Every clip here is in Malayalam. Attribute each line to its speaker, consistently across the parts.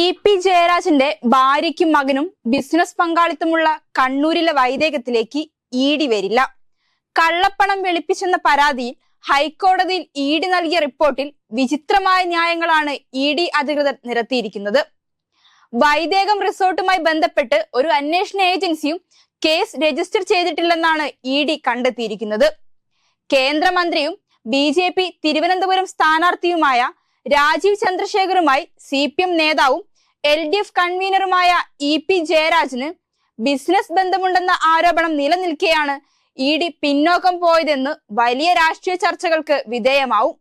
Speaker 1: ഇ പി ജയരാജന്റെ ഭാര്യയ്ക്കും മകനും ബിസിനസ് പങ്കാളിത്തമുള്ള കണ്ണൂരിലെ വൈദേകത്തിലേക്ക് ഇ വരില്ല. കള്ളപ്പണം വെളുപ്പിച്ചെന്ന പരാതിയിൽ ഹൈക്കോടതിയിൽ ഇ ഡി നൽകിയ റിപ്പോർട്ടിൽ വിചിത്രമായ ന്യായങ്ങളാണ് ഇ ഡി അധികൃതർ നിരത്തിയിരിക്കുന്നത്. വൈദേകം റിസോർട്ടുമായി ബന്ധപ്പെട്ട് ഒരു അന്വേഷണ ഏജൻസിയും കേസ് രജിസ്റ്റർ ചെയ്തിട്ടില്ലെന്നാണ് ഇ ഡി കണ്ടെത്തിയിരിക്കുന്നത്. കേന്ദ്രമന്ത്രിയും ബി ജെ പി തിരുവനന്തപുരം സ്ഥാനാർത്ഥിയുമായ രാജീവ് ചന്ദ്രശേഖറുമായി സി പി എം നേതാവും എൽ ഡി എഫ് കൺവീനറുമായ ഇ പി ജയരാജന് ബിസിനസ് ബന്ധമുണ്ടെന്ന ആരോപണം നിലനിൽക്കെയാണ് ഇ ഡി പിന്നോക്കം പോയതെന്ന് വലിയ രാഷ്ട്രീയ ചർച്ചകൾക്ക് വിധേയമാവും.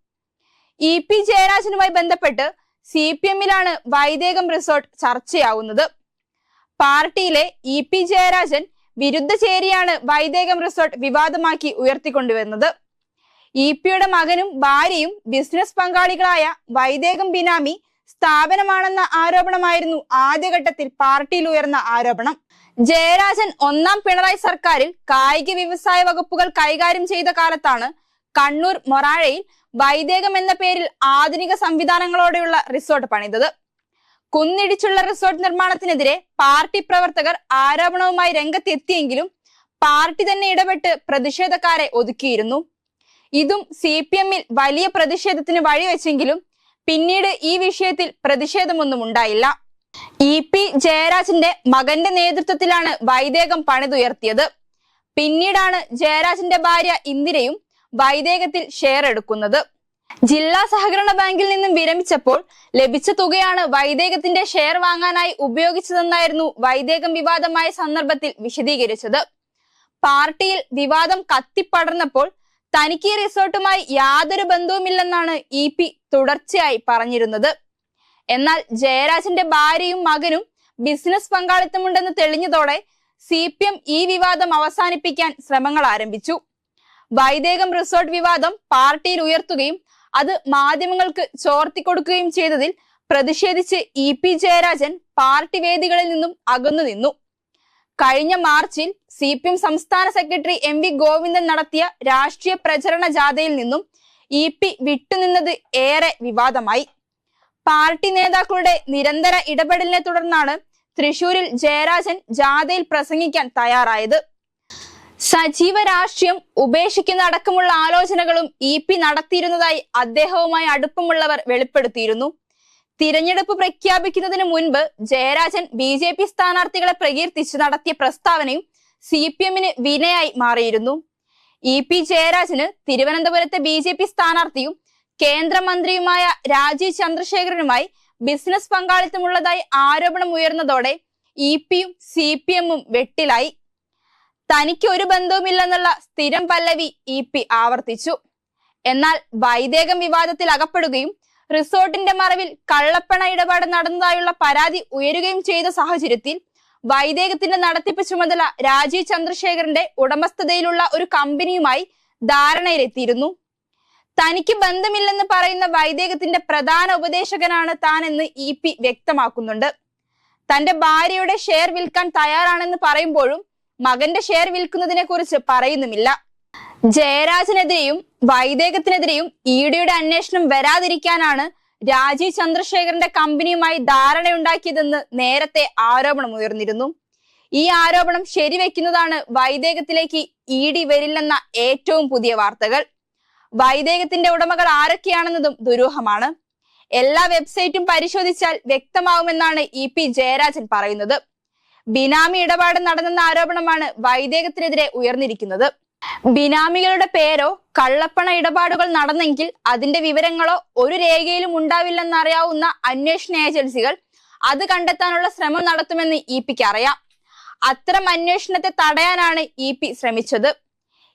Speaker 1: ഇ പി ജയരാജനുമായി ബന്ധപ്പെട്ട് സി പി എമ്മിലാണ് വൈദേകം റിസോർട്ട് ചർച്ചയാവുന്നത്. പാർട്ടിയിലെ ഇ പി ജയരാജൻ വിരുദ്ധ ചേരിയാണ് വൈദേകം റിസോർട്ട് വിവാദമാക്കി ഉയർത്തിക്കൊണ്ടുവരുന്നത്. ഇ പിയുടെ മകനും ഭാര്യയും ബിസിനസ് പങ്കാളികളായ വൈദേകം ബിനാമി സ്ഥാപനമാണെന്ന ആരോപണമായിരുന്നു ആദ്യഘട്ടത്തിൽ പാർട്ടിയിൽ ഉയർന്ന ആരോപണം. ജയരാജൻ ഒന്നാം പിണറായി സർക്കാരിൽ കായിക വ്യവസായ വകുപ്പുകൾ കൈകാര്യം ചെയ്ത കാലത്താണ് കണ്ണൂർ മൊറാഴയിൽ വൈദേകം എന്ന പേരിൽ ആധുനിക സംവിധാനങ്ങളോടെയുള്ള റിസോർട്ട് പണിതത്. കുന്നിടിച്ചുള്ള റിസോർട്ട് നിർമ്മാണത്തിനെതിരെ പാർട്ടി പ്രവർത്തകർ ആരോപണവുമായി രംഗത്തെത്തിയെങ്കിലും പാർട്ടി തന്നെ ഇടപെട്ട് പ്രതിഷേധക്കാരെ ഒതുക്കിയിരുന്നു. ഇതും സി പി എമ്മിൽ വലിയ പ്രതിഷേധത്തിന് വഴിവെച്ചെങ്കിലും പിന്നീട് ഈ വിഷയത്തിൽ പ്രതിഷേധമൊന്നും ഉണ്ടായില്ല. ഇ പി ജയരാജന്റെ മകന്റെ നേതൃത്വത്തിലാണ് വൈദേകം പണിതുയർത്തിയത്. പിന്നീടാണ് ജയരാജന്റെ ഭാര്യ ഇന്ദിരയും വൈദേകത്തിൽ ഷെയർ എടുക്കുന്നത്. ജില്ലാ സഹകരണ ബാങ്കിൽ നിന്നും വിരമിച്ചപ്പോൾ ലഭിച്ച തുകയാണ് വൈദേകത്തിന്റെ ഷെയർ വാങ്ങാനായി ഉപയോഗിച്ചതെന്നായിരുന്നു വൈദേകം വിവാദമായ സന്ദർഭത്തിൽ വിശദീകരിച്ചത്. പാർട്ടിയിൽ വിവാദം കത്തിപ്പടർന്നപ്പോൾ തനിക്ക് റിസോർട്ടുമായി യാതൊരു ബന്ധവുമില്ലെന്നാണ് ഇ പി തുടർച്ചയായി പറഞ്ഞിരുന്നത്. എന്നാൽ ജയരാജന്റെ ഭാര്യയും മകനും ബിസിനസ് പങ്കാളിത്തമുണ്ടെന്ന് തെളിഞ്ഞതോടെ സി പി എം ഈ വിവാദം അവസാനിപ്പിക്കാൻ ശ്രമങ്ങൾ ആരംഭിച്ചു. വൈദേകം റിസോർട്ട് വിവാദം പാർട്ടിയിൽ ഉയർത്തുകയും അത് മാധ്യമങ്ങൾക്ക് ചോർത്തിക്കൊടുക്കുകയും ചെയ്തതിൽ പ്രതിഷേധിച്ച് ഇ പി ജയരാജൻ പാർട്ടി വേദികളിൽ നിന്നും അകന്നു നിന്നു. കഴിഞ്ഞ മാർച്ചിൽ സി പി എം സംസ്ഥാന സെക്രട്ടറി എം വി ഗോവിന്ദൻ നടത്തിയ രാഷ്ട്രീയ പ്രചരണ ജാഥയിൽ നിന്നും ഇ പി വിട്ടുനിന്നത് ഏറെ വിവാദമായി. പാർട്ടി നേതാക്കളുടെ നിരന്തര ഇടപെടലിനെ തുടർന്നാണ് തൃശൂരിൽ ജയരാജൻ ജാഥയിൽ പ്രസംഗിക്കാൻ തയ്യാറായത്. സജീവ രാഷ്ട്രീയം ഉപേക്ഷിക്കുന്ന അടക്കമുള്ള ആലോചനകളും ഇ പി നടത്തിയിരുന്നതായി അദ്ദേഹവുമായി അടുപ്പമുള്ളവർ വെളിപ്പെടുത്തിയിരുന്നു. തിരഞ്ഞെടുപ്പ് പ്രഖ്യാപിക്കുന്നതിന് മുൻപ് ജയരാജൻ ബി ജെ പി സ്ഥാനാർത്ഥികളെ പ്രകീർത്തിച്ച് നടത്തിയ പ്രസ്താവനയും സി പി എമ്മിന് വിനയായി മാറിയിരുന്നു. ഇ പി ജയരാജന് തിരുവനന്തപുരത്തെ ബി ജെ പി സ്ഥാനാർത്ഥിയും കേന്ദ്രമന്ത്രിയുമായ രാജീവ് ചന്ദ്രശേഖരനുമായി ബിസിനസ് പങ്കാളിത്തമുള്ളതായി ആരോപണം ഉയർന്നതോടെ ഇ പിയും സി പി എമ്മും വെട്ടിലായി. തനിക്ക് ഒരു ബന്ധവുമില്ലെന്നുള്ള സ്ഥിരം പല്ലവി ഇ പി ആവർത്തിച്ചു. എന്നാൽ വൈദേകം വിവാദത്തിൽ അകപ്പെടുകയും റിസോർട്ടിന്റെ മറവിൽ കള്ളപ്പണ ഇടപാട് നടന്നതായുള്ള പരാതി ഉയരുകയും ചെയ്ത സാഹചര്യത്തിൽ വൈദേകത്തിന്റെ നടത്തിപ്പ് ചുമതല രാജീവ് ചന്ദ്രശേഖരന്റെ ഉടമസ്ഥതയിലുള്ള ഒരു കമ്പനിയുമായി ധാരണയിലെത്തിയിരുന്നു. തനിക്ക് ബന്ധമില്ലെന്ന് പറയുന്ന വൈദേകത്തിന്റെ പ്രധാന ഉപദേശകനാണ് താനെന്ന് ഇ പി വ്യക്തമാക്കുന്നുണ്ട്. തന്റെ ഭാര്യയുടെ ഷെയർ വിൽക്കാൻ തയ്യാറാണെന്ന് പറയുമ്പോഴും മകന്റെ ഷെയർ വിൽക്കുന്നതിനെ കുറിച്ച് പറയുന്നുമില്ല. ജയരാജനെതിരെയും വൈദേകത്തിനെതിരെയും ഡിയുടെ അന്വേഷണം വരാതിരിക്കാനാണ് രാജീവ് ചന്ദ്രശേഖരന്റെ കമ്പനിയുമായി ധാരണയുണ്ടാക്കിയതെന്ന് നേരത്തെ ആരോപണം ഉയർന്നിരുന്നു. ഈ ആരോപണം ശരിവെക്കുന്നതാണ് വൈദേകത്തിലേക്ക് ഇ ഡി വരില്ലെന്ന ഏറ്റവും പുതിയ വാർത്തകൾ. വൈദേകത്തിന്റെ ഉടമകൾ ആരൊക്കെയാണെന്നതും ദുരൂഹമാണ്. എല്ലാ വെബ്സൈറ്റും പരിശോധിച്ചാൽ വ്യക്തമാവുമെന്നാണ് ഇ പി ജയരാജൻ പറയുന്നത്. ബിനാമി ഇടപാട് നടന്നെന്ന ആരോപണമാണ് വൈദേകത്തിനെതിരെ ഉയർന്നിരിക്കുന്നത്. ബിനാമികളുടെ പേരോ കള്ളപ്പണ ഇടപാടുകൾ നടന്നെങ്കിൽ അതിന്റെ വിവരങ്ങളോ ഒരു രേഖയിലും ഉണ്ടാവില്ലെന്ന് അറിയാവുന്ന അന്വേഷണ ഏജൻസികൾ അത് കണ്ടെത്താനുള്ള ശ്രമം നടത്തുമെന്ന് ഇ പിക്ക് അറിയാം. അത്തരം അന്വേഷണത്തെ തടയാനാണ് ഇ പി ശ്രമിച്ചത്.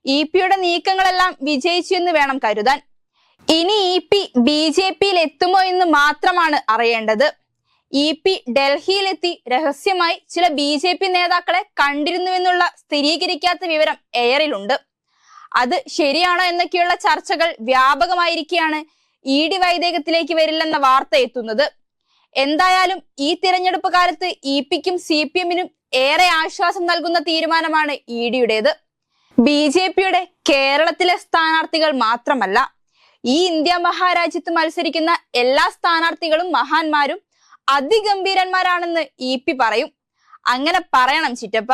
Speaker 1: ഇ പിയുടെ നീക്കങ്ങളെല്ലാം വിജയിച്ചു എന്ന് വേണം കരുതാൻ. ഇനി ഇ പി ബി ജെ പിയിൽ എത്തുമോ എന്ന് മാത്രമാണ് അറിയേണ്ടത്. ഇ പി ഡൽഹിയിലെത്തി രഹസ്യമായി ചില ബി ജെ പി നേതാക്കളെ കണ്ടിരുന്നുവെന്നുള്ള സ്ഥിരീകരിക്കാത്ത വിവരം എയറിലുണ്ട്. അത് ശരിയാണോ എന്നൊക്കെയുള്ള ചർച്ചകൾ വ്യാപകമായിരിക്കെയാണ് ഇ ഡി വൈദേകത്തിലേക്ക് വരില്ലെന്ന വാർത്ത എത്തുന്നത്. എന്തായാലും ഈ തിരഞ്ഞെടുപ്പ് കാലത്ത് ഇ പിക്കും സി പി എമ്മിനും ഏറെ ആശ്വാസം നൽകുന്ന തീരുമാനമാണ് ഇ ഡിയുടേത്. ബി ജെ പിയുടെ കേരളത്തിലെ സ്ഥാനാർത്ഥികൾ മാത്രമല്ല ഈ ഇന്ത്യ മഹാരാജ്യത്ത് മത്സരിക്കുന്ന എല്ലാ സ്ഥാനാർത്ഥികളും മഹാന്മാരും അതിഗംഭീരന്മാരാണെന്ന് ഇ പി പറയും. അങ്ങനെ പറയണം ചിറ്റപ്പ.